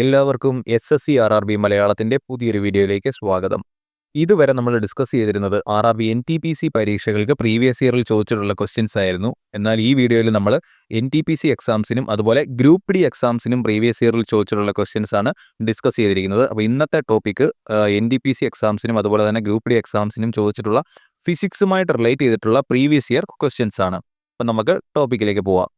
എല്ലാവർക്കും S S C R R B മലയാളത്തിന്റെ പുതിയൊരു വീഡിയോയിലേക്ക് സ്വാഗതം. ഇതുവരെ നമ്മൾ ഡിസ്കസ് ചെയ്തിരുന്നത് R R B N T P C പരീക്ഷകൾക്ക് പ്രീവിയസ് ഇയറിൽ ചോദിച്ചിട്ടുള്ള ക്വസ്റ്റ്യൻസ് ആയിരുന്നു. എന്നാൽ ഈ വീഡിയോയിൽ നമ്മൾ എൻ ടി പി സി എക്സാംസിനും അതുപോലെ ഗ്രൂപ്പ് ഡി എക്സാംസിനും പ്രീവിയസ് ഇയറിൽ ചോദിച്ചിട്ടുള്ള ക്വസ്റ്റ്യൻസ് ആണ് ഡിസ്കസ് ചെയ്തിരിക്കുന്നത്. അപ്പോൾ ഇന്നത്തെ topic N T P C എക്സാംസിനും അതുപോലെ തന്നെ ഗ്രൂപ്പ് ഡി എക്സാംസിനും ചോദിച്ചിട്ടുള്ള ഫിസിക്സുമായിട്ട് റിലേറ്റ് ചെയ്തിട്ടുള്ള പ്രീവിയസ് ഇയർ ക്വസ്റ്റ്യൻസ് ആണ്. അപ്പം നമുക്ക് ടോപ്പിക്കിലേക്ക് പോവാം.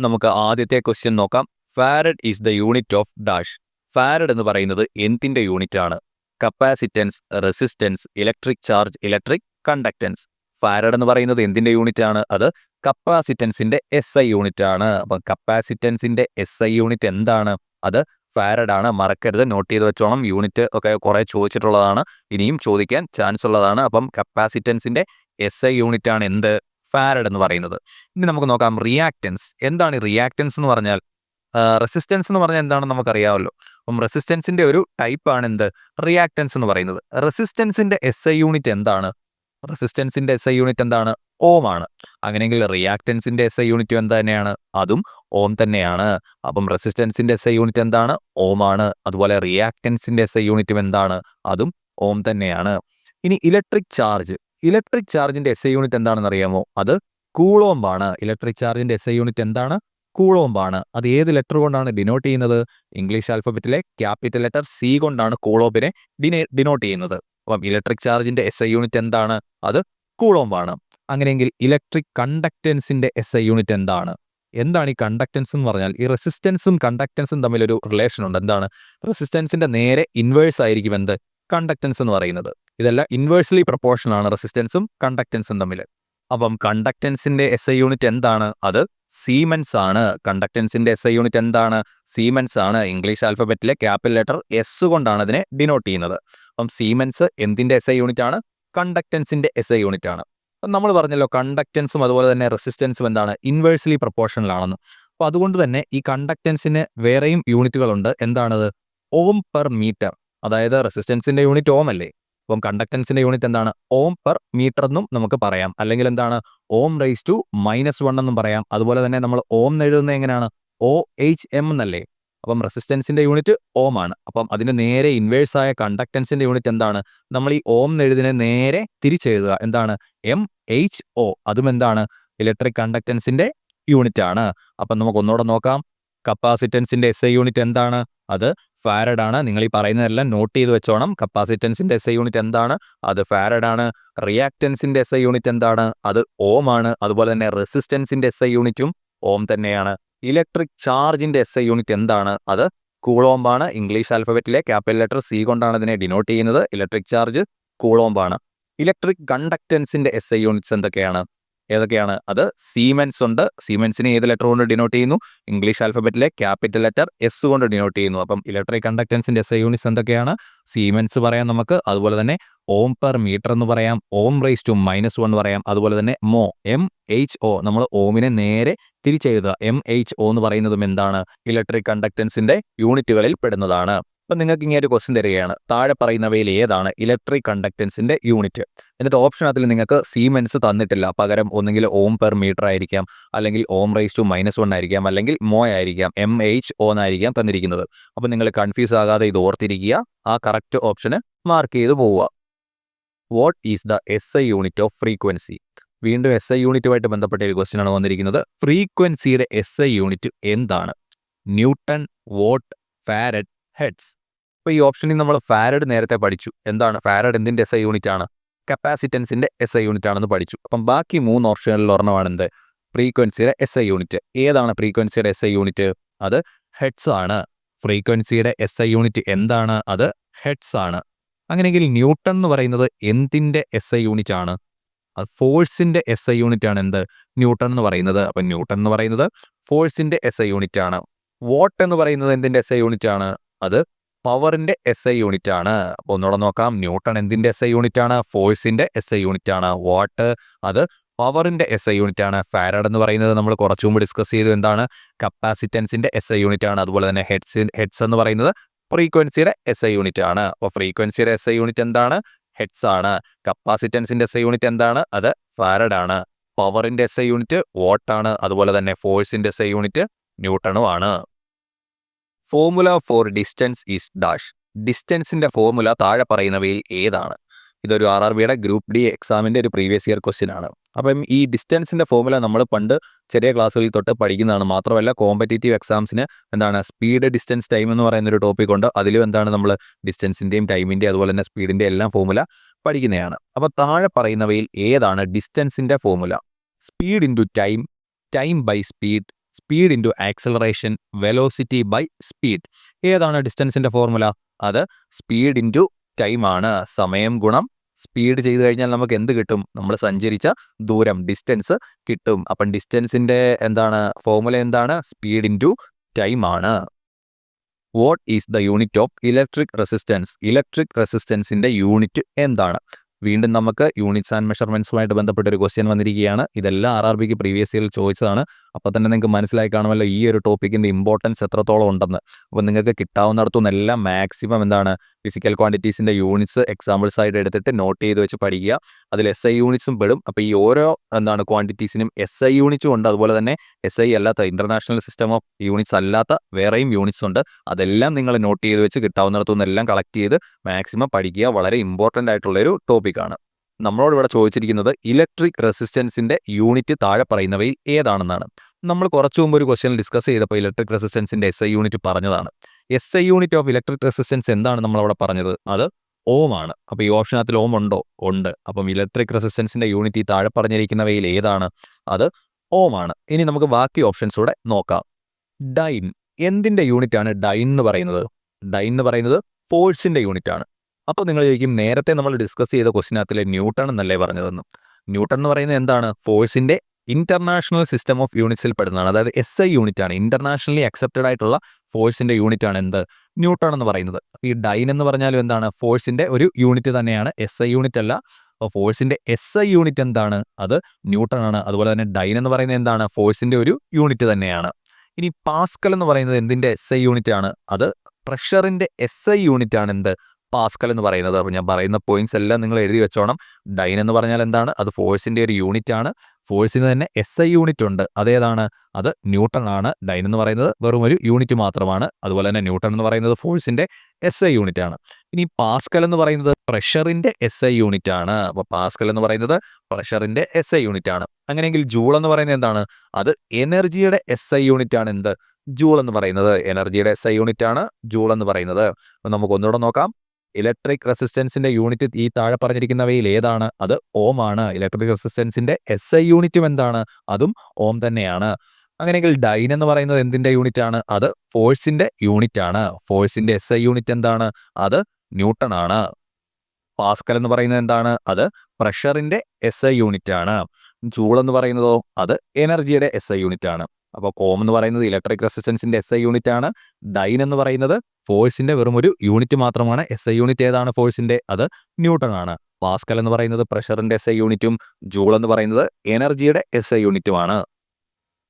നമുക്ക് ആദ്യത്തെ ക്വസ്റ്റ്യൻ നോക്കാം. Farad is the unit of dash. Farad എന്ന് പറയുന്നത് എന്തിന്റെ ആണ് capacitance resistance electric charge electric conductance farad എന്ന് പറയുന്നത് എന്തിന്റെ ആണ് അത് കപ്പാസിറ്റൻസിന്റെ എസ് ഐ യൂണിറ്റ് ആണ് അപ്പം കപ്പാസിറ്റൻസിന്റെ എസ് ഐ യൂണിറ്റ് എന്താണ്? അത് ഫാരഡ് ആണ് മറക്കരുത്. നോട്ട് ചെയ്ത് വെച്ചോണം. യൂണിറ്റ് ഒക്കെ കുറേ ചോദിച്ചിട്ടുള്ളതാണ്. ഇനിയും ചോദിക്കാൻ ചാൻസ് ഉള്ളതാണ്. അപ്പം കപ്പാസിറ്റൻസിന്റെ എസ് ഐ യൂണിറ്റ് ആണ് എന്ത്? ഫാരഡ് എന്ന് പറയുന്നത്. ഇനി നമുക്ക് നോക്കാം. റിയാക്റ്റൻസ്. എന്താണ് റിയാക്റ്റൻസ് എന്ന് പറഞ്ഞാൽ? റെസിസ്റ്റൻസ് എന്ന് പറഞ്ഞാൽ എന്താണെന്ന് നമുക്കറിയാമല്ലോ. അപ്പം റെസിസ്റ്റൻസിന്റെ ഒരു ടൈപ്പ് ആണ് എന്ത്? റിയാക്ടൻസ് എന്ന് പറയുന്നത്. റെസിസ്റ്റൻസിന്റെ എസ് ഐ യൂണിറ്റ് എന്താണ്? റെസിസ്റ്റൻസിന്റെ എസ് ഐ യൂണിറ്റ് എന്താണ്? ഓം ആണ്. അങ്ങനെയെങ്കിൽ റിയാക്ടൻസിന്റെ എസ് ഐ യൂണിറ്റ് എന്ത് തന്നെയാണ്? അതും ഓം തന്നെയാണ്. അപ്പം റെസിസ്റ്റൻസിന്റെ എസ് ഐ യൂണിറ്റ് എന്താണ്? ഓം ആണ്. അതുപോലെ റിയാക്ടൻസിന്റെ എസ് ഐ യൂണിറ്റും എന്താണ്? അതും ഓം തന്നെയാണ്. ഇനി ഇലക്ട്രിക് ചാർജ് ഇലക്ട്രിക് ചാർജിന്റെ എസ് ഐ യൂണിറ്റ് എന്താണെന്ന് അറിയാമോ? അത് കൂളോംബാണ് ഇലക്ട്രിക് ചാർജിന്റെ എസ് ഐ യൂണിറ്റ് എന്താണ്? കൂളോംബാണ് അത് ഏത് ലെറ്റർ കൊണ്ടാണ് ഡിനോട്ട് ചെയ്യുന്നത്? ഇംഗ്ലീഷ് ആൽഫബറ്റിലെ ക്യാപിറ്റൽ ലെറ്റർ സി കൊണ്ടാണ് കൂളോബിനെ ഡിനെ ഡിനോട്ട് ചെയ്യുന്നത്. അപ്പം ഇലക്ട്രിക് ചാർജിന്റെ എസ് ഐ യൂണിറ്റ് എന്താണ്? അത് കൂളോംബാണ് അങ്ങനെയെങ്കിൽ ഇലക്ട്രിക് കണ്ടക്റ്റൻസിന്റെ എസ് ഐ യൂണിറ്റ് എന്താണ്? എന്താണ് ഈ കണ്ടക്റ്റൻസ് എന്ന് പറഞ്ഞാൽ? ഈ റെസിസ്റ്റൻസും കണ്ടക്റ്റൻസും തമ്മിലൊരു റിലേഷൻ ഉണ്ട്. എന്താണ്? റെസിസ്റ്റൻസിന്റെ നേരെ ഇൻവേഴ്സ് ആയിരിക്കും എന്ത്? കണ്ടക്റ്റൻസ് എന്ന് പറയുന്നത്. ഇതെല്ലാം ഇൻവേഴ്സ്ലി പ്രപ്പോർഷനാണ് റെസിസ്റ്റൻസും കണ്ടക്റ്റൻസും തമ്മിൽ. അപ്പം കണ്ടക്റ്റൻസിന്റെ എസ് ഐ യൂണിറ്റ് എന്താണ്? അത് സീമെൻസ് ആണ് കണ്ടക്ടൻസിന്റെ എസ് ഐ യൂണിറ്റ് എന്താണ്? സീമെൻസ് ആണ് ഇംഗ്ലീഷ് ആൽഫബറ്റിലെ ക്യാപിറ്റൽ ലെറ്റർ എസ് കൊണ്ടാണ് അതിനെ ഡിനോട്ട് ചെയ്യുന്നത്. അപ്പം സീമെൻസ് എന്തിന്റെ എസ് ഐ യൂണിറ്റ് ആണ്? കണ്ടക്ടൻസിന്റെ എസ് ഐ യൂണിറ്റ് ആണ്. നമ്മൾ പറഞ്ഞല്ലോ കണ്ടക്ടൻസും അതുപോലെ തന്നെ റെസിസ്റ്റൻസും എന്താണ്? ഇൻവേഴ്സ്ലി പ്രപ്പോർഷണലാണെന്ന് അപ്പോൾ അതുകൊണ്ട് തന്നെ ഈ കണ്ടക്ടൻസിന് വേറെയും യൂണിറ്റുകളുണ്ട് എന്താണത്? ഓം പെർ മീറ്റർ അതായത് റെസിസ്റ്റൻസിന്റെ യൂണിറ്റ് ഓം അല്ലേ? അപ്പം കണ്ടക്ടൻസിന്റെ യൂണിറ്റ് എന്താണ്? ഓം പെർ മീറ്റർ എന്നും നമുക്ക് പറയാം. അല്ലെങ്കിൽ എന്താണ്? Ohm raise to minus one എന്നും പറയാം. അതുപോലെ തന്നെ നമ്മൾ ഓം എഴുതുന്നത് എങ്ങനെയാണ്? ഒ എച്ച് എം എന്നല്ലേ? അപ്പം റെസിസ്റ്റൻസിന്റെ യൂണിറ്റ് ഓം ആണ്. അപ്പം അതിന് നേരെ ഇൻവേഴ്സ് ആയ കണ്ടക്ടൻസിന്റെ യൂണിറ്റ് എന്താണ്? നമ്മൾ ഈ ഓം എഴുതിനെ നേരെ തിരിച്ചെഴുതുക. എന്താണ്? എം എച്ച് ഒ അതും എന്താണ്? ഇലക്ട്രിക് കണ്ടക്ടൻസിന്റെ യൂണിറ്റ് ആണ്. അപ്പം നമുക്ക് ഒന്നുകൂടെ നോക്കാം. കപ്പാസിറ്റൻസിന്റെ എസ് ഐ യൂണിറ്റ് എന്താണ്? അത് ഫാരഡ് ആണ്. നിങ്ങൾ ഈ പറയുന്നതെല്ലാം നോട്ട് ചെയ്ത് വെച്ചോണം. കപ്പാസിറ്റൻസിന്റെ എസ് ഐ യൂണിറ്റ് എന്താണ്? അത് ഫാരഡ് ആണ്. റിയാക്റ്റൻസിന്റെ എസ് ഐ യൂണിറ്റ് എന്താണ്? അത് ഓം ആണ്. അതുപോലെ തന്നെ റെസിസ്റ്റൻസിന്റെ എസ് ഐ യൂണിറ്റും ഓം തന്നെയാണ്. ഇലക്ട്രിക് ചാർജിന്റെ എസ് ഐ യൂണിറ്റ് എന്താണ്? അത് കൂളോംബാണ് ഇംഗ്ലീഷ് ആൽഫബറ്റിലെ ക്യാപിറ്റൽ ലെറ്റർ സി കൊണ്ടാണ് ഇതിനെ ഡിനോട്ട് ചെയ്യുന്നത്. ഇലക്ട്രിക് ചാർജ് കൂളോംബാണ് ഇലക്ട്രിക് കണ്ടക്റ്റൻസിന്റെ എസ് ഐ യൂണിറ്റ്സ് എന്തൊക്കെയാണ്? ഏതൊക്കെയാണ്? അത് സീമെൻസ് ഉണ്ട്. സീമെൻസിനെ ഏത് ലെറ്റർ കൊണ്ട് ഡിനോട്ട് ചെയ്യുന്നു? ഇംഗ്ലീഷ് ആൽഫബറ്റിലെ ക്യാപിറ്റൽ ലെറ്റർ എസ് കൊണ്ട് ഡിനോട്ട് ചെയ്യുന്നു. അപ്പം ഇലക്ട്രിക് കണ്ടക്ടൻസിന്റെ എസ് യൂണിറ്റ്സ് എന്തൊക്കെയാണ്? സീമെൻസ് പറയാം നമുക്ക്. അതുപോലെ തന്നെ ഓം പെർ മീറ്റർ എന്ന് പറയാം. Ohm raise to minus one പറയാം. അതുപോലെ തന്നെ മോ എം എച്ച് ഒ നമ്മൾ ഓമിനെ നേരെ തിരിച്ചെഴുതുക. എം എച്ച് ഒ എന്ന് പറയുന്നതും എന്താണ്? ഇലക്ട്രിക് കണ്ടക്ടൻസിന്റെ യൂണിറ്റുകളിൽ പെടുന്നതാണ്. അപ്പം നിങ്ങൾക്ക് ഇങ്ങനെ ഒരു ക്വസ്റ്റ്യൻ തരികയാണ്. താഴെ പറയുന്നവയിൽ ഏതാണ് ഇലക്ട്രിക് കണ്ടക്റ്റൻസിന്റെ യൂണിറ്റ് എന്നിട്ട് ഓപ്ഷൻ അതിൽ നിങ്ങൾക്ക് സീമെൻസ് തന്നിട്ടില്ല. പകരം ഒന്നുകിൽ ഓം പെർ മീറ്റർ ആയിരിക്കാം അല്ലെങ്കിൽ ohm raise to minus one ആയിരിക്കാം അല്ലെങ്കിൽ മോ ആയിരിക്കാം എം എച്ച് ഒ എന്നായിരിക്കാം തന്നിരിക്കുന്നത്. അപ്പം നിങ്ങൾ കൺഫ്യൂസ് ആകാതെ ഇത് ഓർത്തിരിക്കുക. ആ കറക്റ്റ് ഓപ്ഷന് മാർക്ക് ചെയ്ത് പോവുക. What is the S I unit of frequency വീണ്ടും എസ് ഐ യൂണിറ്റുമായിട്ട് ബന്ധപ്പെട്ട ഒരു ക്വസ്റ്റ്യൻ ആണ് വന്നിരിക്കുന്നത്. ഫ്രീക്വൻസിയുടെ എസ് ഐ യൂണിറ്റ് എന്താണ്? ന്യൂട്ടൺ വോട്ട് ഫാരഡ് ഹെഡ്സ് അപ്പോൾ ഈ ഓപ്ഷനിൽ നമ്മൾ ഫാരഡ് നേരത്തെ പഠിച്ചു. എന്താണ്? ഫാരഡ് എന്തിന്റെ എസ് ഐ യൂണിറ്റ് ആണ്? കപ്പാസിറ്റൻസിന്റെ എസ് ഐ യൂണിറ്റ് ആണെന്ന് പഠിച്ചു. അപ്പം ബാക്കി മൂന്ന് ഓപ്ഷനുകളിൽ ഒരെണ്ണമാണ് എന്ത്? ഫ്രീക്വൻസിയുടെ എസ് ഐ യൂണിറ്റ് ഏതാണ് ഫ്രീക്വൻസിയുടെ എസ് ഐ യൂണിറ്റ് അത് ഹെഡ്സ് ആണ്. ഫ്രീക്വൻസിയുടെ എസ് ഐ യൂണിറ്റ് എന്താണ്? അത് ഹെഡ്സ് ആണ്. അങ്ങനെയെങ്കിൽ ന്യൂട്ടൺ എന്ന് പറയുന്നത് എന്തിന്റെ എസ് ഐ യൂണിറ്റ് ആണ്? അത് ഫോഴ്സിന്റെ എസ് ഐ യൂണിറ്റ് ആണ് എന്ത്? ന്യൂട്ടൺ എന്ന് പറയുന്നത്. അപ്പം ന്യൂട്ടൺ എന്ന് പറയുന്നത് ഫോഴ്സിന്റെ എസ് ഐ യൂണിറ്റ് ആണ്. വോട്ട് എന്ന് പറയുന്നത് എന്തിന്റെ എസ് ഐ യൂണിറ്റ് ആണ്? അത് പവറിന്റെ എസ് ഐ യൂണിറ്റ് ആണ് ഒന്നുകൂടെ നോക്കാം. ന്യൂട്ടൺ എന്തിന്റെ എസ് ഐ യൂണിറ്റ് ആണ് ഫോഴ്സിന്റെ എസ് ഐ യൂണിറ്റ് ആണ് വാട്ട്? അത് പവറിന്റെ എസ് ഐ യൂണിറ്റ് ആണ് ഫാരഡ് എന്ന് പറയുന്നത് നമ്മൾ കുറച്ചും കൂടി ഡിസ്കസ് ചെയ്തു എന്താണ്? കപ്പാസിറ്റൻസിന്റെ എസ് ഐ യൂണിറ്റ് ആണ് അതുപോലെ തന്നെ ഹെഡ്സ് ഹെഡ്സ് എന്ന് പറയുന്നത് ഫ്രീക്വൻസിയുടെ എസ് ഐ യൂണിറ്റ് ആണ് അപ്പോൾ ഫ്രീക്വൻസിയുടെ എസ് ഐ യൂണിറ്റ് എന്താണ്? ഹെഡ്സ് ആണ്. കപ്പാസിറ്റൻസിന്റെ എസ് ഐ യൂണിറ്റ് എന്താണ്? അത് ഫാരഡ് ആണ്. പവറിന്റെ എസ് ഐ യൂണിറ്റ് വാട്ടാണ് അതുപോലെ തന്നെ ഫോഴ്സിന്റെ എസ് ഐ യൂണിറ്റ് ന്യൂട്ടണും ആണ്. Formula for distance is dash ഡിസ്റ്റൻസിന്റെ formula താഴെ പറയുന്നവയിൽ ഏതാണ്? ഇതൊരു ആർ ആർ ബിയുടെ ഗ്രൂപ്പ് ഡി എക്സാമിന്റെ ഒരു പ്രീവിയസ് ഇയർ ക്വസ്റ്റ്യൻ ആണ്. അപ്പം ഈ ഡിസ്റ്റൻസിന്റെ ഫോർമുല നമ്മൾ പണ്ട് ചെറിയ ക്ലാസ്സുകളിൽ തൊട്ട് പഠിക്കുന്നതാണ്. മാത്രമല്ല കോമ്പറ്റേറ്റീവ് എക്സാംസിന് എന്താണ്? സ്പീഡ് ഡിസ്റ്റൻസ് ടൈം എന്ന് പറയുന്ന ഒരു ടോപ്പിക് ഉണ്ട്. അതിലും എന്താണ് നമ്മൾ ഡിസ്റ്റൻസിന്റെയും ടൈമിന്റെയും അതുപോലെ തന്നെ സ്പീഡിന്റെ എല്ലാം ഫോർമുല പഠിക്കുന്നതാണ്. അപ്പോൾ താഴെ പറയുന്നവയിൽ ഏതാണ്? ഡിസ്റ്റൻസിന്റെ formula speed into time time by speed speed into acceleration velocity by speed. ഏതാണ് ഡിസ്റ്റൻസിന്റെ ഫോർമുല? അത് സ്പീഡ് ഇന്റു ടൈമാണ് സമയം ഗുണം സ്പീഡ് ചെയ്തു കഴിഞ്ഞാൽ നമുക്ക് എന്ത് കിട്ടും? നമ്മൾ സഞ്ചരിച്ച ദൂരം ഡിസ്റ്റൻസ് കിട്ടും. അപ്പം ഡിസ്റ്റൻസിന്റെ എന്താണ് ഫോർമുല എന്താണ്? സ്പീഡ് ഇന്റു ടൈമാണ് what is the unit of electric resistance electric റെസിസ്റ്റൻസിന്റെ യൂണിറ്റ് എന്താണ്? വീണ്ടും നമുക്ക് യൂണിറ്റ്സ് ആൻഡ് മെഷർമെന്റ്സുമായിട്ട് ബന്ധപ്പെട്ട ഒരു ക്വസ്റ്റ്യൻ വന്നിരിക്കുകയാണ്. ഇതെല്ലാം ആർ ആർ ബിക്ക് പ്രീവിയസ് ഇയറിൽ ചോദിച്ചതാണ്. അപ്പോൾ തന്നെ നിങ്ങൾക്ക് മനസ്സിലായി കാണുമല്ലോ ഈ ഒരു ടോപ്പിക്കിന്റെ ഇമ്പോർട്ടൻസ് എത്രത്തോളം ഉണ്ടെന്ന്. അപ്പോൾ നിങ്ങൾക്ക് കിട്ടാവുന്നിടത്തുനിന്ന് എല്ലാം മാക്സിമം എന്താണ്? ഫിസിക്കൽ ക്വാണ്ടിറ്റീസിന്റെ യൂണിറ്റ്സ് എക്സാമ്പിൾസ് ആയിട്ട് എടുത്തിട്ട് നോട്ട് ചെയ്ത് വെച്ച് പഠിക്കുക. അതിൽ എസ് ഐ യൂണിറ്റ്സും പെടും. അപ്പോൾ ഈ ഓരോ എന്താണ് ക്വാണ്ടിറ്റീസിനും എസ് ഐ യൂണിറ്റ്സും ഉണ്ട്. അതുപോലെ തന്നെ എസ് ഐ അല്ലാത്ത ഇന്റർനാഷണൽ സിസ്റ്റം ഓഫ് യൂണിറ്റ്സ് അല്ലാത്ത വേറെയും യൂണിറ്റ്സ് ഉണ്ട്. അതെല്ലാം നിങ്ങൾ നോട്ട് ചെയ്ത് വെച്ച് കിട്ടാവുന്നിടത്തുനിന്ന് എല്ലാം കളക്ട് ചെയ്ത് മാക്സിമം പഠിക്കുക. വളരെ ഇമ്പോർട്ടന്റ് ആയിട്ടുള്ളൊരു ടോപ്പിക്കാണ് നമ്മളോട് ഇവിടെ ചോദിച്ചിരിക്കുന്നത് ഇലക്ട്രിക് റെസിസ്റ്റൻസിന്റെ യൂണിറ്റ് താഴെ പറയുന്നവയിൽ ഏതാണെന്നാണ്. നമ്മൾ കുറച്ചു മുമ്പ് ഒരു ക്വസ്റ്റ്യൻ ഡിസ്കസ് ചെയ്തപ്പോൾ ഇലക്ട്രിക് റെസിസ്റ്റൻസിന്റെ എസ് ഐ യൂണിറ്റ് പറഞ്ഞതാണ്. S I unit of electric resistance എന്താണ് നമ്മൾ അവിടെ പറഞ്ഞത്? അത് ഓം ആണ്. അപ്പോൾ ഈ ഓപ്ഷനകത്തിൽ ഓം ഉണ്ടോ? ഉണ്ട്. അപ്പം ഇലക്ട്രിക് റെസിസ്റ്റൻസിന്റെ യൂണിറ്റ് താഴെ പറഞ്ഞിരിക്കുന്നവയിൽ ഏതാണ്? അത് ഓം ആണ്. ഇനി നമുക്ക് ബാക്കി ഓപ്ഷൻസ് കൂടെ നോക്കാം. ഡൈൻ. എന്തിന്റെ യൂണിറ്റ് ആണ് ഡൈൻ എന്ന് പറയുന്നത്? ഡൈൻ എന്ന് പറയുന്നത് ഫോഴ്സിന്റെ യൂണിറ്റ് ആണ്. അപ്പോൾ നിങ്ങൾ ചോദിക്കും നേരത്തെ നമ്മൾ ഡിസ്കസ് ചെയ്ത ക്വസ്റ്റിനകത്തിലെ ന്യൂട്ടൺ എന്നല്ലേ പറഞ്ഞതെന്ന്. ന്യൂട്ടൺ എന്ന് പറയുന്നത് എന്താണ്? ഫോഴ്സിന്റെ ഇന്റർനാഷണൽ സിസ്റ്റം ഓഫ് യൂണിറ്റ്സിൽ പെടുന്നതാണ്. അതായത് എസ് ഐ യൂണിറ്റ് ആണ്. ഇന്റർനാഷണലി അക്സെപ്റ്റഡ് ആയിട്ടുള്ള ഫോഴ്സിന്റെ യൂണിറ്റ് ആണ് എന്ത്? ന്യൂട്ടൺ എന്ന് പറയുന്നത്. ഈ ഡൈൻ എന്ന് പറഞ്ഞാലും എന്താണ്? ഫോഴ്സിന്റെ ഒരു യൂണിറ്റ് തന്നെയാണ്. എസ് ഐ യൂണിറ്റ് അല്ല. അപ്പോൾ ഫോഴ്സിന്റെ എസ് ഐ യൂണിറ്റ് എന്താണ്? അത് ന്യൂട്ടൺ ആണ്. അതുപോലെ തന്നെ ഡൈൻ എന്ന് പറയുന്നത് എന്താണ്? ഫോഴ്സിന്റെ ഒരു യൂണിറ്റ് തന്നെയാണ്. ഇനി പാസ്കൽ എന്ന് പറയുന്നത് എന്തിന്റെ എസ് ഐ യൂണിറ്റ് ആണ്? അത് പ്രഷറിന്റെ എസ് ഐ യൂണിറ്റ് ആണ് എന്ത്? പാസ്കൽ എന്ന് പറയുന്നത്. അപ്പോൾ ഞാൻ പറയുന്ന പോയിന്റ്സ് എല്ലാം നിങ്ങൾ എഴുതി വെച്ചോണം. ഡൈൻ എന്ന് പറഞ്ഞാൽ എന്താണ്? അത് ഫോഴ്സിന്റെ ഒരു യൂണിറ്റ് ആണ്. ഫോഴ്സിന് തന്നെ എസ് ഐ യൂണിറ്റ് ഉണ്ട്. അതേതാണ് അത് ന്യൂട്ടൺ ആണ്. ഡൈൻ എന്ന് പറയുന്നത് വെറും ഒരു യൂണിറ്റ് മാത്രമാണ്. അതുപോലെ തന്നെ ന്യൂട്ടൺ എന്ന് പറയുന്നത് ഫോഴ്സിന്റെ എസ് ഐ യൂണിറ്റ് ആണ്. ഇനി പാസ്കൽ എന്ന് പറയുന്നത് പ്രഷറിന്റെ എസ് ഐ യൂണിറ്റ് ആണ്. അപ്പോൾ പാസ്കൽ എന്ന് പറയുന്നത് പ്രഷറിന്റെ എസ് ഐ യൂണിറ്റ് ആണ്. അങ്ങനെയെങ്കിൽ ജൂൾ എന്ന് പറയുന്നത് എന്താണ്? അത് എനർജിയുടെ എസ് ഐ യൂണിറ്റ് ആണ്. എന്ത്? ജൂൾ എന്ന് പറയുന്നത്. എനർജിയുടെ എസ് ഐ യൂണിറ്റ് ആണ് ജൂൾ എന്ന് പറയുന്നത്. അപ്പം നമുക്ക് ഒന്നുകൂടെ നോക്കാം. ഇലക്ട്രിക് റെസിസ്റ്റൻസിന്റെ യൂണിറ്റ് ഈ താഴെ പറഞ്ഞിരിക്കുന്നവയിൽ ഏതാണ്? അത് ഓം ആണ്. ഇലക്ട്രിക് റെസിസ്റ്റൻസിന്റെ എസ് ഐ യൂണിറ്റും എന്താണ്? അതും ഓം തന്നെയാണ്. അങ്ങനെയെങ്കിൽ ഡൈൻ എന്ന് പറയുന്നത് എന്തിന്റെ യൂണിറ്റ് ആണ് അത് ഫോഴ്സിന്റെ യൂണിറ്റ് ആണ് ഫോഴ്സിന്റെ എസ് ഐ യൂണിറ്റ് എന്താണ്? അത് ന്യൂട്ടൺ ആണ്. പാസ്കൽ എന്ന് പറയുന്നത് എന്താണ്? അത് പ്രഷറിന്റെ എസ് ഐ യൂണിറ്റ് ആണ്. ജൂൾ എന്ന് പറയുന്നതോ അത് എനർജിയുടെ എസ് ഐ യൂണിറ്റ് ആണ്. അപ്പോൾ ഓം എന്ന് പറയുന്നത് ഇലക്ട്രിക് റെസിസ്റ്റൻസിന്റെ എസ് ഐ യൂണിറ്റ് ആണ്. ഡൈൻ എന്ന് പറയുന്നത് ഫോഴ്സിന്റെ വെറും ഒരു യൂണിറ്റ് മാത്രമാണ്. എസ് ഐ യൂണിറ്റ് ഏതാണ് ഫോഴ്സിന്റെ? അത് ന്യൂട്ടൺ ആണ്. പാസ്കൽ എന്ന് പറയുന്നത് പ്രഷറിന്റെ എസ് ഐ യൂണിറ്റും ജൂൾ എന്ന് പറയുന്നത് എനർജിയുടെ S I യൂണിറ്റുമാണ്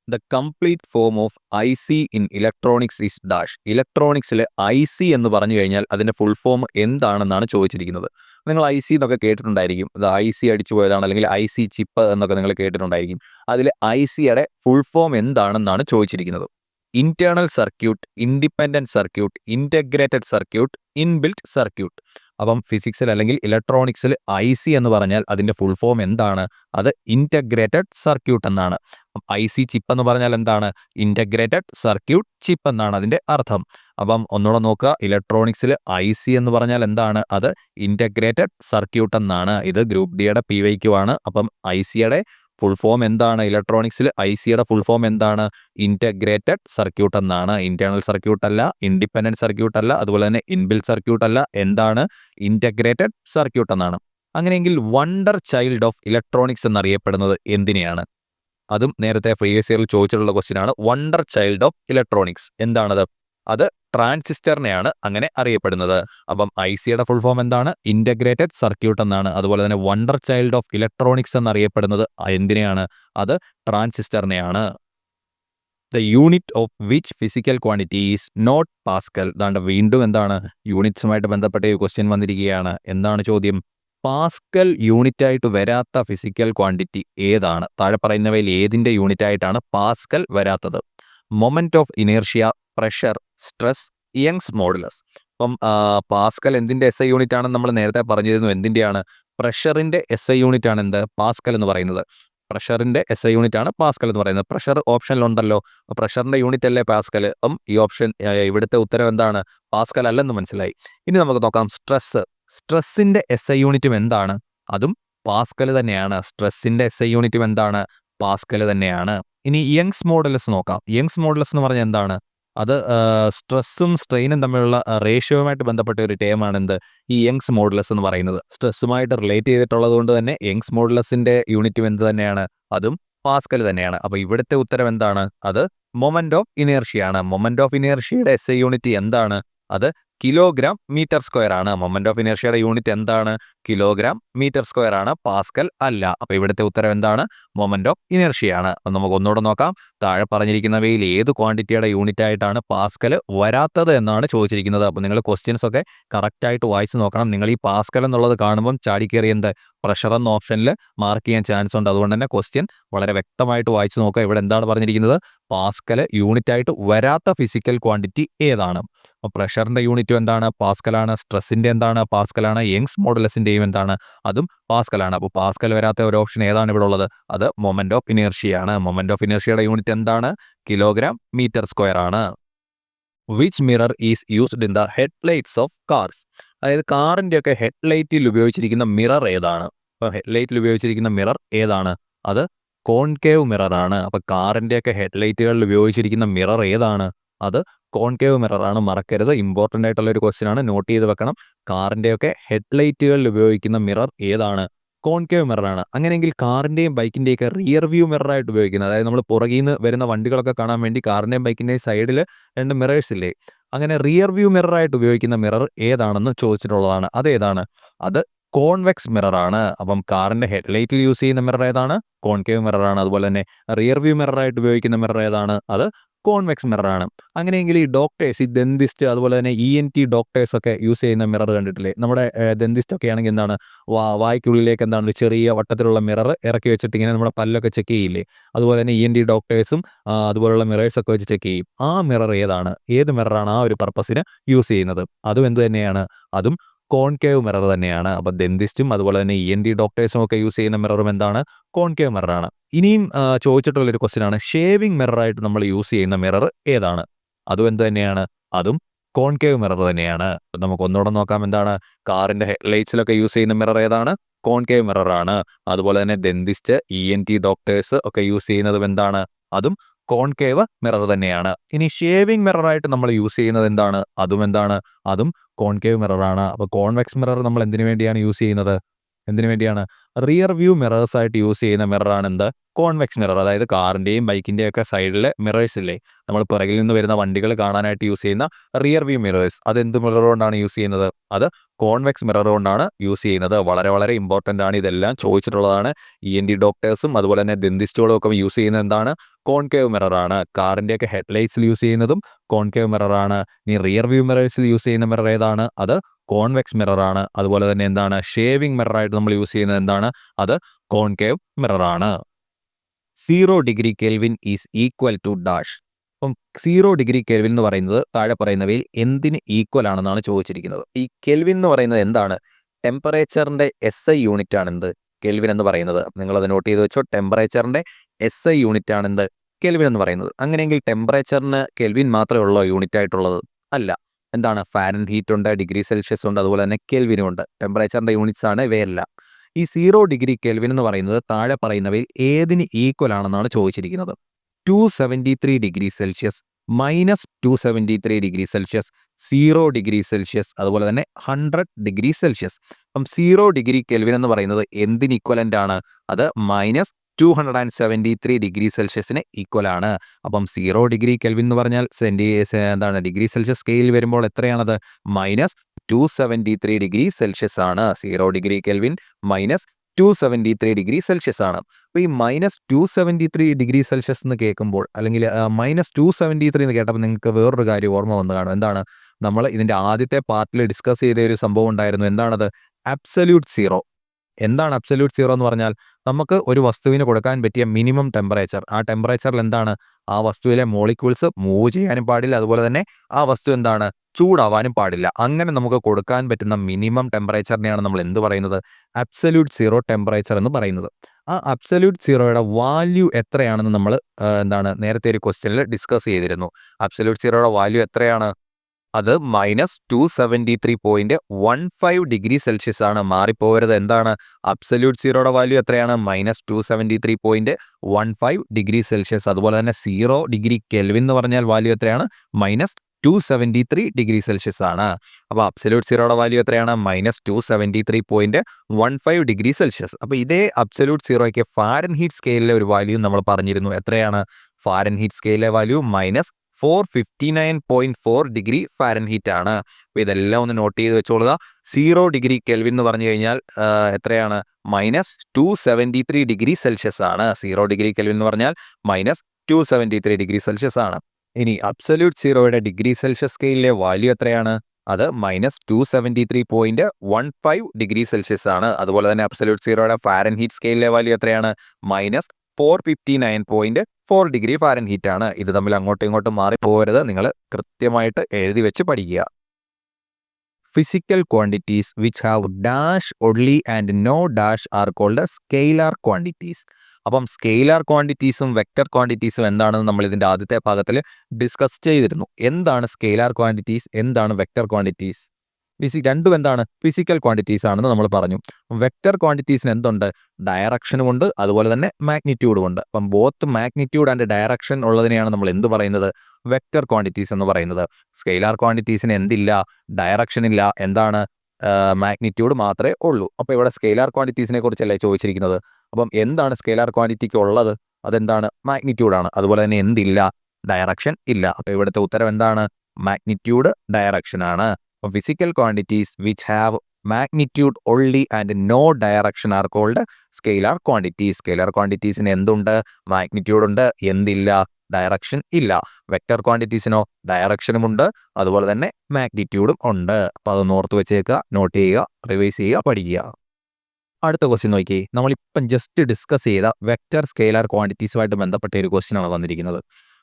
the complete form of I C in electronics is dash ഇലക്ട്രോണിക്സിൽ I C എന്ന് പറഞ്ഞു കഴിഞ്ഞാൽ അതിന്റെ ഫുൾ ഫോം എന്താണെന്നാണ് ചോദിച്ചിരിക്കുന്നത്. നിങ്ങൾ ഐ സി എന്നൊക്കെ കേട്ടിട്ടുണ്ടായിരിക്കും. അത് ഐ സി അടിച്ചു പോയതാണ് അല്ലെങ്കിൽ ഐ സി ചിപ്പ് എന്നൊക്കെ നിങ്ങൾ കേട്ടിട്ടുണ്ടായിരിക്കും. അതിൽ ഐ സിയുടെ ഫുൾ ഫോം എന്താണെന്നാണ് ചോദിച്ചിരിക്കുന്നത്. Internal circuit independent circuit integrated circuit inbuilt circuit അപ്പം ഫിസിക്സിൽ അല്ലെങ്കിൽ ഇലക്ട്രോണിക്സിൽ ഐ സി എന്ന് പറഞ്ഞാൽ അതിന്റെ ഫുൾ ഫോം എന്താണ്? അത് ഇന്റഗ്രേറ്റഡ് സർക്യൂട്ട് എന്നാണ്. ഐ സി ചിപ്പ് എന്ന് പറഞ്ഞാൽ എന്താണ്? ഇന്റഗ്രേറ്റഡ് സർക്യൂട്ട് ചിപ്പ് എന്നാണ് അതിന്റെ അർത്ഥം. അപ്പം ഒന്നുകൂടെ നോക്കുക. ഇലക്ട്രോണിക്സിൽ ഐ സി എന്ന് പറഞ്ഞാൽ എന്താണ്? അത് ഇന്റഗ്രേറ്റഡ് സർക്യൂട്ട് എന്നാണ്. ഇത് ഗ്രൂപ്പ് ഡിയുടെ പി വൈക്കുവാണ് അപ്പം ഐ സിയുടെ ഫുൾ ഫോം എന്താണ്? ഇലക്ട്രോണിക്സിൽ ഐ സിയുടെ ഫുൾ ഫോം എന്താണ്? ഇന്റഗ്രേറ്റഡ് സർക്യൂട്ട് എന്നാണ്. ഇന്റേണൽ സർക്യൂട്ട് അല്ല ഇൻഡിപെൻഡന്റ് സർക്യൂട്ട് അല്ല അതുപോലെ തന്നെ ഇൻബിൽ സർക്യൂട്ട് അല്ല എന്താണ്? ഇന്റഗ്രേറ്റഡ് സർക്യൂട്ട് എന്നാണ്. അങ്ങനെയെങ്കിൽ വണ്ടർ ചൈൽഡ് ഓഫ് ഇലക്ട്രോണിക്സ് എന്നറിയപ്പെടുന്നത് എന്തിനെയാണ്? അതും നേരത്തെ പ്രീവിയസ് ഇയറിൽ ചോദിച്ചിട്ടുള്ള ക്വസ്റ്റ്യൻ ആണ്. വണ്ടർ ചൈൽഡ് ഓഫ് ഇലക്ട്രോണിക്സ് എന്താണത്? അത് ട്രാൻസിസ്റ്ററിനെയാണ് അങ്ങനെ അറിയപ്പെടുന്നത്. അപ്പം ഐ സിയുടെ ഫുൾ ഫോം എന്താണ്? ഇന്റഗ്രേറ്റഡ് സർക്യൂട്ട് എന്നാണ്. അതുപോലെ തന്നെ വണ്ടർ ചൈൽഡ് ഓഫ് ഇലക്ട്രോണിക്സ് എന്നറിയപ്പെടുന്നത് എന്തിനെയാണ്? അത് ട്രാൻസിസ്റ്ററിനെയാണ്. The unit of which physical quantity is not pascal ദാണ്ട് വീണ്ടും എന്താണ്? യൂണിറ്റ്സുമായിട്ട് ബന്ധപ്പെട്ട ഈ ക്വസ്റ്റ്യൻ വന്നിരിക്കുകയാണ്. എന്താണ് ചോദ്യം? പാസ്കൽ യൂണിറ്റ് ആയിട്ട് വരാത്ത ഫിസിക്കൽ ക്വാണ്ടിറ്റി ഏതാണ്? താഴെ പറയുന്നവയിൽ ഏതിന്റെ യൂണിറ്റ് ആയിട്ടാണ് പാസ്കൽ വരാത്തത്? Moment of inertia pressure stress young's modulus ഇപ്പം പാസ്കൽ എന്തിന്റെ എസ് ഐ യൂണിറ്റ് ആണെന്ന് നമ്മൾ നേരത്തെ പറഞ്ഞിരുന്നു. എന്തിന്റെയാണ് പ്രഷറിന്റെ എസ് ഐ യൂണിറ്റ് ആണ് എന്ത്? പാസ്കൽ എന്ന് പറയുന്നത്. പ്രഷറിന്റെ എസ് ഐ യൂണിറ്റ് ആണ് പാസ്കൽ എന്ന് പറയുന്നത്. പ്രഷർ ഓപ്ഷനിലുണ്ടല്ലോ പ്രഷറിന്റെ യൂണിറ്റ് അല്ലേ പാസ്കൽ അപ്പം ഈ ഓപ്ഷൻ ഇവിടുത്തെ ഉത്തരം എന്താണ്? പാസ്കൽ അല്ലെന്ന് മനസ്സിലായി. ഇനി നമുക്ക് നോക്കാം. സ്ട്രെസ് സ്ട്രെസ്സിന്റെ എസ് ഐ യൂണിറ്റും എന്താണ്? അതും പാസ്കൽ തന്നെയാണ്. സ്ട്രെസ്സിന്റെ എസ് ഐ യൂണിറ്റും എന്താണ്? പാസ്കൽ തന്നെയാണ്. ഇനി യങ്സ് മോഡലസ് നോക്കാം. യങ്സ് മോഡലസ് എന്ന് പറഞ്ഞാൽ എന്താണ്? അത് സ്ട്രെസ്സും സ്ട്രെയിനും തമ്മിലുള്ള റേഷ്യോയുമായിട്ട് ബന്ധപ്പെട്ട ഒരു ടേമാണ് എന്ത്? ഈ യങ്സ് മോഡലസ് എന്ന് പറയുന്നത്. സ്ട്രെസ്സുമായിട്ട് റിലേറ്റ് ചെയ്തിട്ടുള്ളത് കൊണ്ട് തന്നെ യങ്സ് മോഡലസിന്റെ യൂണിറ്റും എന്ത് തന്നെയാണ്? അതും പാസ്കൽ തന്നെയാണ്. അപ്പോൾ ഇവിടുത്തെ ഉത്തരം എന്താണ്? അത് മൊമെന്റ് ഓഫ് ഇനേർഷ്യയാണ് മൊമെന്റ് ഓഫ് ഇനേർഷ്യയുടെ എസ് യൂണിറ്റ് എന്താണ്? അത് കിലോഗ്രാം മീറ്റർ സ്ക്വയർ ആണ്. മൊമെന്റ് ഓഫ് ഇനേർഷ്യയുടെ യൂണിറ്റ് എന്താണ്? കിലോഗ്രാം മീറ്റർ സ്ക്വയർ ആണ് പാസ്കൽ അല്ല. അപ്പൊ ഇവിടുത്തെ ഉത്തരം എന്താണ്? മൊമെന്റ് ഓഫ് ഇനർഷ്യയാണ് അപ്പം നമുക്ക് ഒന്നുകൂടെ നോക്കാം. താഴെ പറഞ്ഞിരിക്കുന്നവയിൽ ഏത് ക്വാണ്ടിറ്റിയുടെ യൂണിറ്റ് ആയിട്ടാണ് പാസ്കൽ വരാത്തത് എന്നാണ് ചോദിച്ചിരിക്കുന്നത്. അപ്പൊ നിങ്ങൾ ക്വസ്റ്റ്യൻസ് ഒക്കെ കറക്റ്റായിട്ട് വായിച്ച് നോക്കണം. നിങ്ങൾ ഈ പാസ്കൽ എന്നുള്ളത് കാണുമ്പോൾ ചാടിക്കേറി പ്രഷർ എന്ന ഓപ്ഷനിൽ മാർക്ക് ചെയ്യാൻ ചാൻസ് ഉണ്ട്. അതുകൊണ്ട് തന്നെ ക്വസ്റ്റ്യൻ വളരെ വ്യക്തമായിട്ട് വായിച്ചു നോക്കുക. ഇവിടെ എന്താണ് പറഞ്ഞിരിക്കുന്നത്? പാസ്കൽ യൂണിറ്റ് ആയിട്ട് വരാത്ത ഫിസിക്കൽ ക്വാണ്ടിറ്റി ഏതാണ്? അപ്പോൾ പ്രഷറിന്റെ യൂണിറ്റും എന്താണ്? പാസ്കലാണ് സ്ട്രെസ്സിന്റെ എന്താണ്? പാസ്കലാണ് യങ്സ് മോഡലസിന്റെയും എന്താണ് അതും പാസ്കലാണ്. അപ്പോൾ പാസ്കൽ വരാത്ത ഒരു ഓപ്ഷൻ ഏതാണ് ഇവിടെ ഉള്ളത്? അത് മൊമെന്റ് ഓഫ് ഇനേർഷ്യയാണ് മൊമെന്റ് ഓഫ് ഇനേർഷ്യയുടെ യൂണിറ്റ് എന്താണ്? കിലോഗ്രാം മീറ്റർ സ്ക്വയർ ആണ്. Which mirror is used in the head lights of cars. അതായത് കാറിന്റെ ഒക്കെ ഹെഡ് ലൈറ്റിൽ ഉപയോഗിച്ചിരിക്കുന്ന മിറർ ഏതാണ്? അപ്പോൾ ഹെഡ് ലൈറ്റിൽ ഉപയോഗിച്ചിരിക്കുന്ന മിറർ ഏതാണ്? അത് കോൺകേവ് മിറർ ആണ്. അപ്പോൾ കാറിന്റെയൊക്കെ ഹെഡ് ലൈറ്റുകളിൽ ഉപയോഗിച്ചിരിക്കുന്ന മിറർ ഏതാണ്? അത് കോൺകേവ് മിററാണ് മറക്കരുത്. ഇമ്പോർട്ടന്റ് ആയിട്ടുള്ള ഒരു ക്വസ്റ്റ്യൻ ആണ്. നോട്ട് ചെയ്ത് വെക്കണം. കാറിന്റെ ഒക്കെ ഹെഡ് ലൈറ്റുകളിൽ ഉപയോഗിക്കുന്ന മിറർ ഏതാണ്? കോൺകേവ് മിററാണ് അങ്ങനെയെങ്കിൽ കാറിന്റെയും ബൈക്കിന്റെയും ഒക്കെ റിയർ വ്യൂ മിററായിട്ട് ഉപയോഗിക്കുന്നത്. അതായത് നമ്മൾ പുറകിൽ നിന്ന് വരുന്ന വണ്ടികളൊക്കെ കാണാൻ വേണ്ടി കാറിന്റെയും ബൈക്കിന്റെയും സൈഡിൽ രണ്ട് മിറേഴ്സ് ഇല്ലേ? അങ്ങനെ റിയർ വ്യൂ മിററായിട്ട് ഉപയോഗിക്കുന്ന മിറർ ഏതാണെന്ന് ചോദിച്ചിട്ടുള്ളതാണ്. അതേതാണ് അത് കോൺവെക്സ് മിററാണ് അപ്പം കാറിന്റെ ഹെഡ് ലൈറ്റിൽ യൂസ് ചെയ്യുന്ന മിറർ ഏതാണ്? കോൺകേവ് മിററാണ് അതുപോലെ തന്നെ റിയർ വ്യൂ മിററായിട്ട് ഉപയോഗിക്കുന്ന മിറർ ഏതാണ്? അത് കോൺവെക്സ് മിററാണ്. അങ്ങനെയെങ്കിൽ ഈ ഡോക്ടേഴ്സ് ഈ ദന്തിസ്റ്റ് അതുപോലെ തന്നെ ഇ എൻ ടി ഡോക്ടേഴ്സ് ഒക്കെ യൂസ് ചെയ്യുന്ന മിറർ കണ്ടിട്ടില്ലേ? നമ്മുടെ ദന്തിസ്റ്റ് ഒക്കെ ആണെങ്കിൽ എന്താണ്? വാ വായ്ക്കുള്ളിലേക്ക് എന്താണ്? ഒരു ചെറിയ വട്ടത്തിലുള്ള മിറർ ഇറക്കി വെച്ചിട്ട് ഇങ്ങനെ നമ്മുടെ പല്ലൊക്കെ ചെക്ക് ചെയ്യില്ലേ? അതുപോലെ തന്നെ ഇ എൻ ടി ഡോക്ടേഴ്സും അതുപോലുള്ള മിറേഴ്സ് ഒക്കെ വെച്ച് ചെക്ക് ചെയ്യും. ആ മിറർ ഏതാണ്? ഏത് മിററാണ് ആ ഒരു പർപ്പസിന് യൂസ് ചെയ്യുന്നത്? അതും എന്ത് തന്നെയാണ്? അതും കോൺകേവ് മിറർ തന്നെയാണ്. അപ്പോൾ ഡെന്റിസ്റ്റും അതുപോലെ തന്നെ ഇ എൻ ഡി ഡോക്ടേഴ്സും ഒക്കെ യൂസ് ചെയ്യുന്ന മിററും എന്താണ്? കോൺകേവ് മിററാണ് ഇനിയും ചോദിച്ചിട്ടുള്ള ചോദിച്ചിട്ടുള്ളൊരു ക്വസ്റ്റ്യൻ ആണ്. ഷേവിംഗ് മിററായിട്ട് നമ്മൾ യൂസ് ചെയ്യുന്ന മിറർ ഏതാണ്? അതും എന്ത് തന്നെയാണ്? അതും കോൺകേവ് മിറർ തന്നെയാണ്. നമുക്ക് ഒന്നുകൂടെ നോക്കാം എന്താണ്? കാറിന്റെ ഹെഡ്ലൈറ്റ്സിലൊക്കെ യൂസ് ചെയ്യുന്ന മിറർ ഏതാണ്? കോൺകേവ് മിറർ ആണ്. അതുപോലെ തന്നെ dentist E N T doctors ഒക്കെ യൂസ് ചെയ്യുന്നതും എന്താണ്? അതും കോൺകേവ് മിറർ തന്നെയാണ്. ഇനി ഷേവിംഗ് മിററായിട്ട് നമ്മൾ യൂസ് ചെയ്യുന്നത് എന്താണ്? അതും എന്താണ്? അതും കോൺകേവ് മിററാണ്. അപ്പോൾ കോൺവെക്സ് മിറർ നമ്മൾ എന്തിനു വേണ്ടിയാണ് യൂസ് ചെയ്യുന്നത്? എന്തിനു വേണ്ടിയാണ്? റിയർ വ്യൂ മിറേഴ്സ് ആയിട്ട് യൂസ് ചെയ്യുന്ന മിററാണ് എന്ത്? കോൺവെക്സ് മിറർ അതായത് കാറിന്റെയും ബൈക്കിന്റെയും ഒക്കെ സൈഡിലെ മിറേഴ്സ് ഇല്ലേ? നമ്മൾ പുറകിൽ നിന്ന് വരുന്ന വണ്ടികൾ കാണാനായിട്ട് യൂസ് ചെയ്യുന്ന റിയർ വ്യൂ മിറേഴ്സ് അത് എന്ത് മിറർ കൊണ്ടാണ് യൂസ് ചെയ്യുന്നത്? അത് കോൺവെക്സ് മിറർ കൊണ്ടാണ് യൂസ് ചെയ്യുന്നത്. വളരെ വളരെ ഇമ്പോർട്ടന്റ് ആണ് ഇതെല്ലാം ചോദിച്ചിട്ടുള്ളതാണ്. ഇ എൻ ഡി ഡോക്ടേഴ്സും അതുപോലെ തന്നെ ദന്തിസ്റ്റുകളും ഒക്കെ യൂസ് ചെയ്യുന്ന എന്താണ്? കോൺകേവ് മിററാണ് കാറിന്റെയൊക്കെ ഹെഡ്ലൈറ്റ്സിൽ യൂസ് ചെയ്യുന്നതും കോൺകേവ് മിററാണ് ഇനി റിയർ വ്യൂ മിറേഴ്സിൽ യൂസ് ചെയ്യുന്ന മിറർ ഏതാണ്? അത് കോൺവെക്സ് മിറർ ആണ് അതുപോലെ തന്നെ എന്താണ്? ഷേവിംഗ് മിറർ ആയിട്ട് നമ്മൾ യൂസ് ചെയ്യുന്നത് എന്താണ്? അത് കോൺകേവ് മിറർ ആണ് zero degree kelvin is equal to dash. അപ്പം സീറോ ഡിഗ്രി കെൽവിൻ എന്ന് പറയുന്നത് താഴെ പറയുന്നവയിൽ എന്തിന് ഈക്വൽ ആണെന്നാണ് ചോദിച്ചിരിക്കുന്നത്. ഈ കെൽവിൻ എന്ന് പറയുന്നത് എന്താണ്? ടെമ്പറേച്ചറിന്റെ എസ് ഐ യൂണിറ്റ് ആണെന്ത് കെൽവിൻ എന്ന് പറയുന്നത്. നിങ്ങൾ അത് നോട്ട് ചെയ്ത് വെച്ചോ. ടെമ്പറേച്ചറിന്റെ എസ് ഐ യൂണിറ്റ് ആണെന്ത് കെൽവിൻ എന്ന് പറയുന്നത്. അങ്ങനെയെങ്കിൽ ടെമ്പറേച്ചറിന് കെൽവിൻ മാത്രമേ ഉള്ളൂ യൂണിറ്റ് ആയിട്ടുള്ളത് അല്ല. എന്താണ് ഫാരൻ ഹീറ്റ് ഉണ്ട് ഡിഗ്രി സെൽഷ്യസ് ഉണ്ട് അതുപോലെ തന്നെ കെൽവിനും ഉണ്ട്. ടെമ്പറേച്ചറിന്റെ യൂണിറ്റ്സ് ആണ് ഇവയെല്ലാം. ഈ സീറോ ഡിഗ്രി കെൽവിൻ എന്ന് പറയുന്നത് താഴെ പറയുന്നവയിൽ ഏതിന് ഈക്വൽ ആണെന്നാണ് ചോദിച്ചിരിക്കുന്നത്. Two seventy three degree Celsius minus two seventy three degree Celsius zero degree Celsius അതുപോലെ തന്നെ ഹൺഡ്രഡ് ഡിഗ്രി സെൽഷ്യസ് അപ്പം സീറോ ഡിഗ്രി കെൽവിൻ എന്ന് പറയുന്നത് എന്തിന് ഈക്വലന്റ് ആണ്? അത് minus two hundred and seventy three degree സെൽഷ്യസിന് equal ആണ്. അപ്പം സീറോ ഡിഗ്രി കെൽവിൻ എന്ന് പറഞ്ഞാൽ സെന്റി എന്താണ് ഡിഗ്രി സെൽഷ്യസ് സ്കെയിൽ വരുമ്പോൾ എത്രയാണത്? Minus two seventy three degree Celsius ആണ്. Zero degree kelvin minus two seventy three degree Celsius ആണ്. അപ്പോൾ ഈ minus two seventy three degree Celsius എന്ന് കേൾക്കുമ്പോൾ അല്ലെങ്കിൽ മൈനസ് ടു സെവന്റി ത്രീ എന്ന് കേട്ടപ്പോൾ നിങ്ങൾക്ക് വേറൊരു കാര്യം ഓർമ്മ വന്നു കാണും. എന്താണ്? നമ്മൾ ഇതിന്റെ ആദ്യത്തെ പാർട്ടിൽ ഡിസ്കസ് ചെയ്ത ഒരു സംഭവം ഉണ്ടായിരുന്നു. എന്താണത്? അബ്സല്യൂട്ട് സീറോ എന്താണ് അബ്സല്യൂട്ട് സീറോ എന്ന് പറഞ്ഞാൽ നമുക്ക് ഒരു വസ്തുവിന് കൊടുക്കാൻ പറ്റിയ മിനിമം ടെമ്പറേച്ചർ ആ ടെമ്പറേച്ചറിൽ എന്താണ്? ആ വസ്തുവിലെ മോളിക്യൂൾസ് മൂവ് ചെയ്യാനും പാടില്ല. അതുപോലെ തന്നെ ആ വസ്തു എന്താണ്? ചൂടാവാനും പാടില്ല. അങ്ങനെ നമുക്ക് കൊടുക്കാൻ പറ്റുന്ന മിനിമം ടെമ്പറേച്ചറിനെയാണ് നമ്മൾ എന്ത് പറയുന്നത്? അബ്സല്യൂട്ട് സീറോ ടെമ്പറേച്ചർ എന്ന് പറയുന്നത്. ആ അബ്സല്യൂട്ട് സീറോയുടെ വാല്യൂ എത്രയാണെന്ന് നമ്മൾ എന്താണ്? നേരത്തെ ഒരു ക്വസ്റ്റ്യനിൽ ഡിസ്കസ് ചെയ്തിരുന്നു. അബ്സല്യൂട്ട് സീറോയുടെ വാല്യൂ എത്രയാണ്? അത് minus two seventy three point one five degree Celsius ആണ്. മാറിപ്പോകരുത് എന്താണ്? അബ്സല്യൂട്ട് സീറോയുടെ വാല്യൂ എത്രയാണ്? Minus two seventy three point one five degree Celsius അതുപോലെ തന്നെ സീറോ ഡിഗ്രി കെൽവിൻ എന്ന് പറഞ്ഞാൽ വാല്യൂ എത്രയാണ്? Minus two seventy three degree Celsius ആണ്. അപ്പോൾ അബ്സല്യൂട്ട് സീറോയുടെ വാല്യൂ എത്രയാണ്? Minus two seventy three point one five degree Celsius അപ്പോൾ ഇതേ അബ്സല്യൂട്ട് സീറോയ്ക്ക് ഫാരൻ ഹീറ്റ് സ്കെയിലിലെ ഒരു വാല്യൂ നമ്മൾ പറഞ്ഞിരുന്നു. എത്രയാണ്? Fahrenheit സ്കെയിലിലെ value minus four fifty nine point four degree Fahrenheit ആണ്. അപ്പോൾ ഇതെല്ലാം ഒന്ന് നോട്ട് ചെയ്ത് വെച്ചോളുക. സീറോ ഡിഗ്രി കെൽവിൻ എന്ന് പറഞ്ഞു കഴിഞ്ഞാൽ എത്രയാണ്? Minus two seventy three degree Celsius ആണ്. സീറോ ഡിഗ്രി കെൽവിൻ എന്ന് പറഞ്ഞാൽ minus two seventy three degree Celsius ആണ്. ഇനി അബ്സല്യൂട്ട് സീറോയുടെ ഡിഗ്രി സെൽഷ്യസ് സ്കെയിലിലെ വാല്യൂ എത്രയാണ്? അത് minus two seventy three point one five degree Celsius ആണ്. അതുപോലെ തന്നെ അബ്സല്യൂട്ട് സീറോയുടെ ഫാരൻ ഹീറ്റ് സ്കെയിലിലെ വാല്യൂ എത്രയാണ്? Minus four fifty nine point four degree Fahrenheit ആണ് ഇത് തമ്മിൽ അങ്ങോട്ടും ഇങ്ങോട്ടും മാറി പോകരുത്. നിങ്ങൾ കൃത്യമായിട്ട് എഴുതി വെച്ച് പഠിക്കുക. Physical quantities which have dash only and no dash are called scalar quantities അപ്പം സ്കെയിലാർ ക്വാണ്ടിറ്റീസും വെക്റ്റർ ക്വാണ്ടിറ്റീസും എന്താണെന്ന് നമ്മൾ ഇതിന്റെ ആദ്യത്തെ ഭാഗത്തിൽ ഡിസ്കസ് ചെയ്തിരുന്നു. എന്താണ് സ്കെയിലാർ ക്വാണ്ടിറ്റീസ് എന്താണ് വെക്റ്റർ ക്വാണ്ടിറ്റീസ് ഫിസി രണ്ടും എന്താണ്? ഫിസിക്കൽ ക്വാണ്ടിറ്റീസ് ആണെന്ന് നമ്മൾ പറഞ്ഞു. വെക്റ്റർ ക്വാണ്ടിറ്റീസിന് എന്തുണ്ട്? ഡയറക്ഷനും ഉണ്ട് അതുപോലെ തന്നെ മാഗ്നിറ്റ്യൂഡും ഉണ്ട്. അപ്പം ബോത്ത് മാഗ്നിറ്റ്യൂഡ് ആൻഡ് ഡയറക്ഷൻ ഉള്ളതിനെയാണ് നമ്മൾ എന്ത് പറയുന്നത്? വെക്റ്റർ ക്വാണ്ടിറ്റീസ് എന്ന് പറയുന്നത്. സ്കെയിലാർ ക്വാണ്ടിറ്റീസിന് എന്തില്ല? ഡയറക്ഷൻ ഇല്ല. എന്താണ്? മാഗ്നിറ്റ്യൂഡ് മാത്രമേ ഉള്ളൂ. അപ്പോൾ ഇവിടെ സ്കെയിലാർ ക്വാണ്ടിറ്റീസിനെ കുറിച്ചല്ലേ ചോദിച്ചിരിക്കുന്നത്? അപ്പം എന്താണ് സ്കെയിലാർ ക്വാണ്ടിറ്റിക്ക് ഉള്ളത്? അതെന്താണ്? മാഗ്നിറ്റ്യൂഡാണ് അതുപോലെ തന്നെ എന്തില്ല? ഡയറക്ഷൻ ഇല്ല. അപ്പോൾ ഇവിടുത്തെ ഉത്തരം എന്താണ്? മാഗ്നിറ്റ്യൂഡ് ഡയറക്ഷൻ ആണ്. Physical quantities which have magnitude only and no direction are called scalar quantities Scalar ക്വാണ്ടിറ്റീസിന് എന്തുണ്ട്? മാഗ്നിറ്റ്യൂഡ് ഉണ്ട്. എന്തില്ല? ഡയറക്ഷൻ ഇല്ല. വെക്റ്റർ ക്വാണ്ടിറ്റീസിനോ ഡയറക്ഷനും ഉണ്ട്. അതുപോലെ തന്നെ മാഗ്നിറ്റ്യൂഡും ഉണ്ട്. അപ്പോൾ അതൊന്ന് ഓർത്ത് വെച്ചേക്കുക നോട്ട് ചെയ്യുക റിവൈസ് ചെയ്യുക പഠിക്കുക. അടുത്ത ക്വസ്റ്റ്യൻ നോക്കി നമ്മളിപ്പം ജസ്റ്റ് ഡിസ്കസ് ചെയ്ത വെക്റ്റർ സ്കെയിലാർ ക്വാണ്ടിറ്റീസുമായിട്ട് ബന്ധപ്പെട്ട ഒരു ക്വസ്റ്റ്യൻ ആണ് വന്നിരിക്കുന്നത്.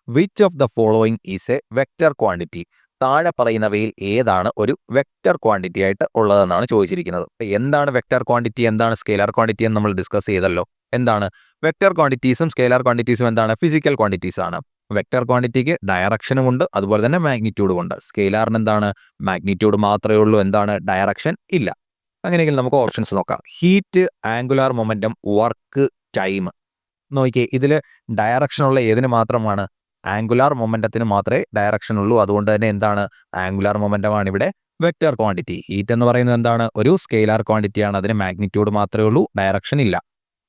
Which of the following is a vector quantity താഴെ പറയുന്നവയിൽ ഏതാണ് ഒരു വെക്റ്റർ ക്വാണ്ടിറ്റി ആയിട്ട് ഉള്ളതെന്നാണ് ചോദിച്ചിരിക്കുന്നത്. എന്താണ് വെക്റ്റർ ക്വാണ്ടിറ്റി? എന്താണ് സ്കെയിലർ ക്വാണ്ടിറ്റി എന്ന് നമ്മൾ ഡിസ്കസ് ചെയ്തല്ലോ. എന്താണ്? വെക്റ്റർ ക്വാണ്ടിറ്റീസും സ്കെയിലർ ക്വാണ്ടിറ്റീസും എന്താണ്? ഫിസിക്കൽ ക്വാണ്ടിറ്റീസ് ആണ്. വെക്റ്റർ ക്വാണ്ടിറ്റിക്ക് ഡയറക്ഷനും ഉണ്ട് അതുപോലെ തന്നെ മാഗ്നിറ്റ്യൂഡും ഉണ്ട്. സ്കെയിലാറിന് എന്താണ്? മാഗ്നിറ്റ്യൂഡ് മാത്രമേ ഉള്ളൂ എന്താണ്? ഡയറക്ഷൻ ഇല്ല. അങ്ങനെയെങ്കിൽ നമുക്ക് ഓപ്ഷൻസ് നോക്കാം. Heat angular momentum work time. നോക്കിയേ ഇതിൽ ഡയറക്ഷനുള്ള ഏതിന് മാത്രമാണ് ആംഗുലാർ മൊമെന്റത്തിന് മാത്രമേ ഡയറക്ഷൻ ഉള്ളൂ. അതുകൊണ്ട് തന്നെ എന്താണ്? ആംഗുലാർ മൊമെന്റമാണ് ഇവിടെ വെക്റ്റർ ക്വാണ്ടിറ്റി ഹീറ്റ് എന്ന് പറയുന്നത് എന്താണ്? ഒരു സ്കെയിലാർ ക്വാണ്ടിറ്റി ആണ്. അതിന് മാഗ്നിറ്റ്യൂഡ് മാത്രമേ ഉള്ളൂ. ഡയറക്ഷൻ ഇല്ല.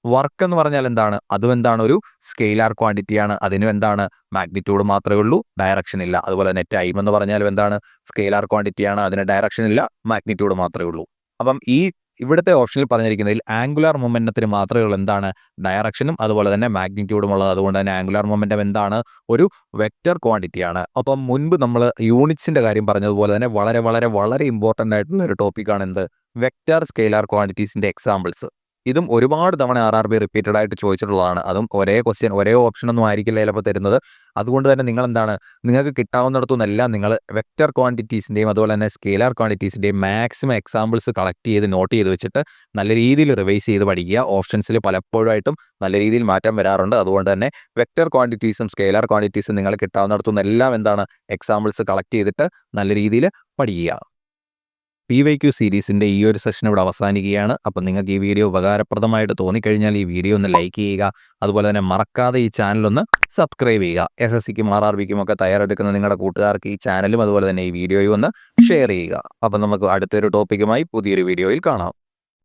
വർക്ക് എന്ന് പറഞ്ഞാൽ എന്താണ്? അതും എന്താണ്? ഒരു സ്കെയിലാർ ക്വാണ്ടിറ്റി ആണ്. അതിനും എന്താണ്? മാഗ്നിറ്റ്യൂഡ് മാത്രമേ ഉള്ളൂ. ഡയറക്ഷൻ ഇല്ല. അതുപോലെ തന്നെ ടൈം എന്ന് പറഞ്ഞാലും എന്താണ്? സ്കെയിലാർ ക്വാണ്ടിറ്റിയാണ് അതിന് ഡയറക്ഷൻ ഇല്ല. മാഗ്നിറ്റ്യൂഡ് മാത്രമേ ഉള്ളൂ. അപ്പം ഈ ഇവിടുത്തെ ഓപ്ഷനിൽ പറഞ്ഞിരിക്കുന്നതിൽ ആംഗുലാർ മൊമെന്റത്തിന് മാത്രമേ ഉള്ളൂ. എന്താണ്? ഡയറക്ഷനും അതുപോലെ തന്നെ മാഗ്നിറ്റ്യൂഡും ഉള്ളത്. അതുകൊണ്ട് തന്നെ ആംഗുലാർ മൊമെന്റം എന്താണ്? ഒരു വെക്റ്റർ ക്വാണ്ടിറ്റിയാണ് അപ്പം മുൻപ് നമ്മൾ യൂണിറ്റ്സിന്റെ കാര്യം പറഞ്ഞതുപോലെ തന്നെ വളരെ വളരെ വളരെ ഇമ്പോർട്ടന്റ് ആയിട്ടുള്ള ഒരു ടോപ്പിക്കാണ് എന്ത്? വെക്റ്റർ സ്കെയിലാർ ക്വാണ്ടിറ്റീസിന്റെ എക്സാമ്പിൾസ്. ഇതും ഒരുപാട് തവണ ആർ ആർ ബി റിപ്പീറ്റഡ് ആയിട്ട് ചോദിച്ചിട്ടുള്ളതാണ്. അതും ഒരേ ക്വസ്റ്റ്യൻ ഒരേ ഓപ്ഷൻ ഒന്നും ആയിരിക്കില്ല ചിലപ്പോൾ തരുന്നത്. അതുകൊണ്ട് തന്നെ നിങ്ങൾ എന്താണ് നിങ്ങൾക്ക് കിട്ടാവുന്നിടത്തുനിന്നെല്ലാം നിങ്ങൾ വെക്റ്റർ ക്വാണ്ടിറ്റീസിന്റെയും അതുപോലെ തന്നെ സ്കെയിലാർ ക്വാണ്ടിറ്റീസിന്റെയും മാക്സിമം എക്സാമ്പിൾസ് കളക്ട് ചെയ്ത് നോട്ട് ചെയ്ത് വെച്ചിട്ട് നല്ല രീതിയിൽ റിവൈസ് ചെയ്ത് പഠിക്കുക. ഓപ്ഷൻസിൽ പലപ്പോഴായിട്ടും നല്ല രീതിയിൽ മാറ്റം വരാറുണ്ട്. അതുകൊണ്ട് തന്നെ വെക്റ്റർ ക്വാണ്ടിറ്റീസും സ്കെയിലാർ ക്വാണ്ടിറ്റീസും നിങ്ങൾ കിട്ടാവുന്നിടത്തുനിന്നെല്ലാം എന്താണ് എക്സാമ്പിൾസ് കളക്ട് ചെയ്തിട്ട് നല്ല രീതിയിൽ പഠിക്കുക. പി വൈ ക്യു സീരീസിന്റെ ഈ ഒരു സെഷൻ ഇവിടെ അവസാനിക്കുകയാണ്. അപ്പം നിങ്ങൾക്ക് ഈ വീഡിയോ ഉപകാരപ്രദമായിട്ട് തോന്നിക്കഴിഞ്ഞാൽ ഈ വീഡിയോ ഒന്ന് ലൈക്ക് ചെയ്യുക. അതുപോലെ തന്നെ മറക്കാതെ ഈ ചാനലൊന്ന് സബ്സ്ക്രൈബ് ചെയ്യുക. എസ് എസ് സിക്കും ആർ ആർ ബിക്കും ഒക്കെ തയ്യാറെടുക്കുന്ന നിങ്ങളുടെ കൂട്ടുകാർക്ക് ഈ ചാനലും അതുപോലെ തന്നെ ഈ വീഡിയോയും ഒന്ന് ഷെയർ ചെയ്യുക. അപ്പം നമുക്ക് അടുത്തൊരു ടോപ്പിക്കുമായി പുതിയൊരു വീഡിയോയിൽ കാണാം.